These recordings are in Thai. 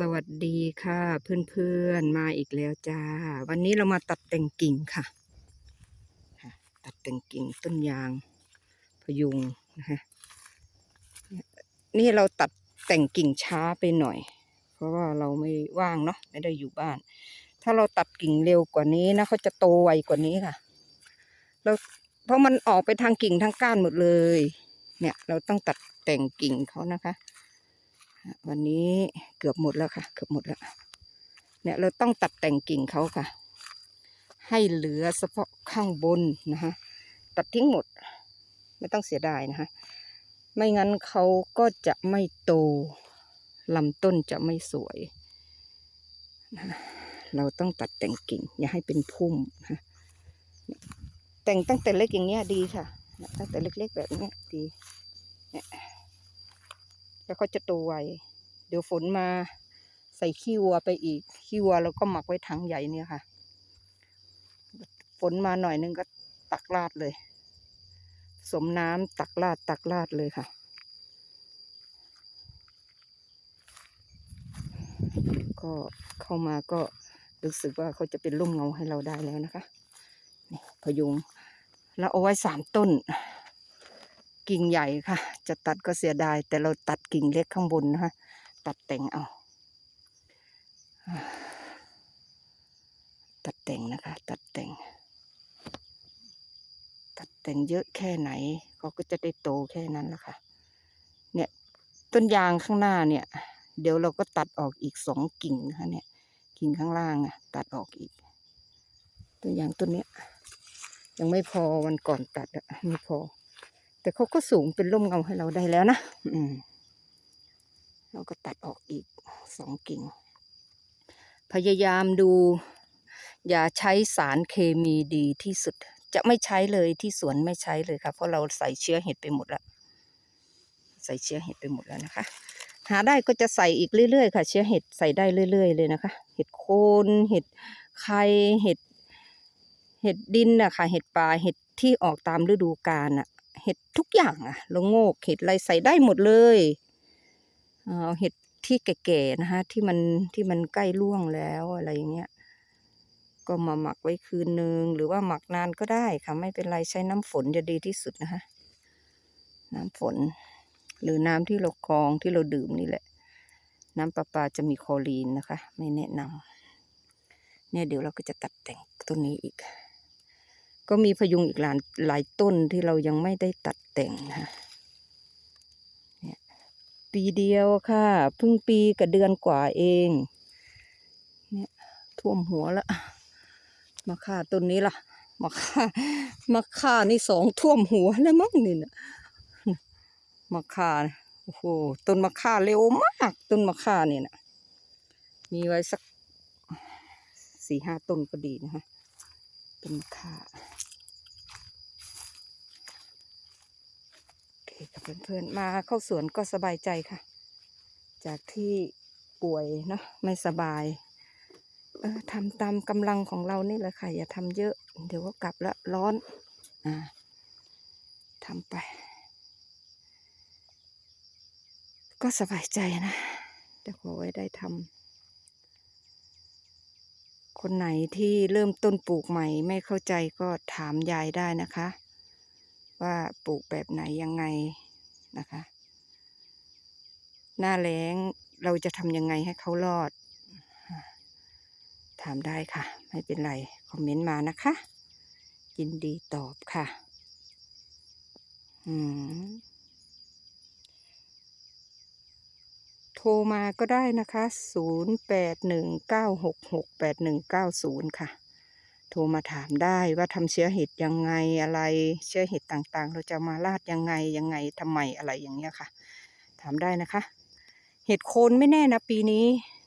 สวัสดีค่ะ เพื่อนๆมาอีกแล้วจ้า วันนี้เรามาตัดแต่งกิ่งค่ะ ตัดแต่งกิ่งต้นยางพยุงนะคะนี่เราตัดแต่งกิ่งช้าไปหน่อย เพราะว่าเราไม่ว่างเนาะไม่ได้อยู่บ้าน ถ้าเราตัดกิ่งเร็วกว่านี้นะเขาจะโตไวกว่านี้ค่ะเราเพราะมันออกไปทางกิ่งทางก้านหมดเลย เนี่ยเราต้องตัดแต่งกิ่งเขานะคะ วันนี้เกือบหมดแล้วค่ะ เกือบหมดแล้ว เนี่ยเราต้องตัดแต่งกิ่งเขาค่ะ ให้เหลือเฉพาะข้างบนนะคะตัดทิ้งหมด ไม่ต้องเสียดายนะคะไม่งั้นเขาก็จะไม่โตลำต้นจะไม่สวยนะเราต้องตัดแต่งกิ่ง อย่าให้เป็นพุ่มนะแต่งตั้งแต่เล็กอย่างเงี้ยดีค่ะ ตั้งแต่เล็กๆแบบเนี้ยดีเนี่ย แล้วเขาจะโตไว เดี๋ยวฝนมาใส่ขี้วัวไปอีก ขี้วัวเราก็หมักไว้ถังใหญ่เนี่ยค่ะ ฝนมาหน่อยนึงก็ตักราดเลย สมน้ำตักราดตักราดเลยค่ะ ก็เข้ามาก็รู้สึกว่าเขาจะเป็นร่มเงาให้เราได้แล้วนะคะ นี่พยุงแล้วเอาไว้สามต้น กิ่งใหญ่ค่ะ จะตัดก็เสียดาย แต่เราตัดกิ่งเล็กข้างบนนะคะตัดแต่งเอา ตัดแต่งนะคะ ตัดแต่ง ตัดแต่งเยอะแค่ไหนเขาก็จะได้โตแค่นั้นละค่ะ เนี่ยต้นยางข้างหน้าเนี่ย เดี๋ยวเราก็ตัดออกอีกสองกิ่งนะคะเนี่ย กิ่งข้างล่างอะ ตัดออกอีกต้นยางต้นเนี้ยยังไม่พอวันก่อนตัดอะไม่พอ แต่เขาก็สูงเป็นร่มเงาให้เราได้แล้วนะอืมเราก็ตัดออกอีกสองกิ่ง พยายามดู อย่าใช้สารเคมีดีที่สุด จะไม่ใช้เลยที่สวนไม่ใช้เลยค่ะเพราะเราใส่เชื้อเห็ดไปหมดแล้ว ใส่เชื้อเห็ดไปหมดแล้วนะคะ หาได้ก็จะใส่อีกเรื่อยๆค่ะ เชื้อเห็ดใส่ได้เรื่อย ๆ เลยนะคะ เห็ดโคนเห็ดไข่เห็ดเห็ดดินอะค่ะเห็ดป่าเห็ดที่ออกตามฤดูกาลอะ เห็ดทุกอย่างอะละโงกเห็ดอะไรใส่ได้หมดเลยเอาเห็ดที่แก่ๆนะคะที่มันที่มันใกล้ร่วงแล้วอะไรอย่างเงี้ยก็มาหมักไว้คืนนึง หรือว่าหมักนานก็ได้ค่ะไม่เป็นไรใช้น้ำฝนจะดีที่สุดนะคะน้ำฝน หรือน้ำที่เรากรองที่เราดื่มนี่แหละ น้ำประปาจะมีคลอรีนนะคะ ไม่แนะนำเนี่ยเดี๋ยวเราก็จะตัดแต่งต้นนี้อีก ก็มีพยุงอีกหลายหลายต้นที่เรายังไม่ได้ตัดแต่งนะคะเนี่ยปีเดียวค่ะเพิ่งปีกับเดือนกว่าเอง เนี่ยท่วมหัวละมาค่าต้นนี้ล่ะมาค่ามาค่านี่สองท่วมหัวแล้วมั้งนี่นะมาค่าโอ้โหต้นมะค่าเร็วมาก ต้นมะค่าเนี่ยนะมีไว้สักสี่ห้าต้นก็ดีนะคะ ต้นค่าโอเคค่ะเพื่อนๆมาเข้าสวนก็สบายใจค่ะ จากที่ป่วยเนาะไม่สบายเออทำตามกำลังของเรานี่แหละค่ะ อย่าทำเยอะ เดี๋ยวก็กลับละร้อนอ่าทำไป ก็สบายใจนะแต่ขอไว้ได้ทำ คนไหนที่เริ่มต้นปลูกใหม่ไม่เข้าใจก็ถามยายได้นะคะ ว่าปลูกแบบไหนยังไงนะคะ หน้าแล้งเราจะทำยังไงให้เขารอด ถามได้ค่ะ ไม่เป็นไร คอมเมนต์มานะคะ ยินดีตอบค่ะ อืม ทรมาก็ได้นะคะ 0 8 1 9 6 6 8 1 9 0 ค่ะ โทรมาถามได้ว่าทำเชื้อเห็ดยังไงอะไร เชื้อเห็ดต่างๆ เราจะมาราดยังไงยังไงทำไมอะไรอย่างเงี้ยค่ะ ถามได้นะคะ เห็ดโคนไม่แน่นะ ปีนี้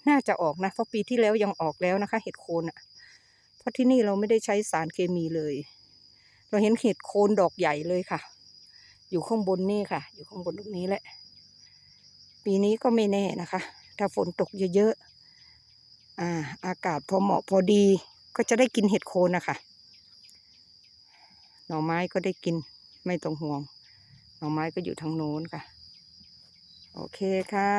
น่าจะออกนะ เพราะปีที่แล้วยังออกแล้วนะคะ เห็ดโคนอะ เพราะที่นี่เราไม่ได้ใช้สารเคมีเลย เราเห็นเห็ดโคนดอกใหญ่เลยค่ะ อยู่ข้างบนนี่ค่ะ อยู่ข้างบนตรงนี้แหละ ปีนี้ก็ไม่แน่นะคะ ถ้าฝนตกเยอะๆอ่าอากาศพอเหมาะพอดีก็จะได้กินเห็ดโคนนะคะ หน่อไม้ก็ได้กินไม่ต้องห่วง หน่อไม้ก็อยู่ทางโน้นค่ะ โอเคค่ะ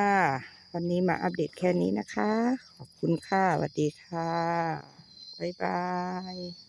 วันนี้มาอัปเดตแค่นี้นะคะ ขอบคุณค่ะสวัสดีค่ะ บ๊ายบาย